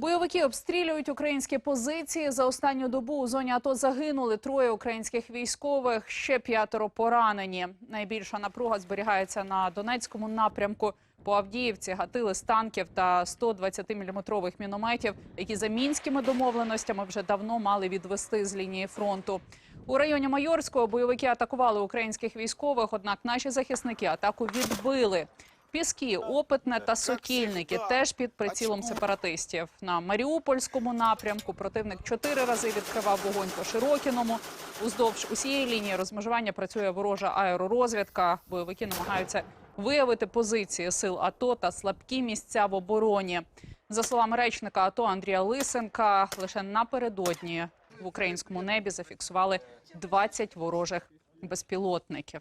Бойовики обстрілюють українські позиції. За останню добу у зоні АТО загинули троє українських військових, ще п'ятеро поранені. Найбільша напруга зберігається на Донецькому напрямку. По Авдіївці гатили з танків та 120-мм мінометів, які за мінськими домовленостями вже давно мали відвести з лінії фронту. У районі Майорського бойовики атакували українських військових, однак наші захисники атаку відбили. Піски, Опитне та Сокільники теж під прицілом сепаратистів. На Маріупольському напрямку противник чотири рази відкривав вогонь по Широкіному. Уздовж усієї лінії розмежування працює ворожа аеророзвідка. Бойовики намагаються виявити позиції сил АТО та слабкі місця в обороні. За словами речника АТО Андрія Лисенка, лише напередодні в українському небі зафіксували 20 ворожих безпілотників.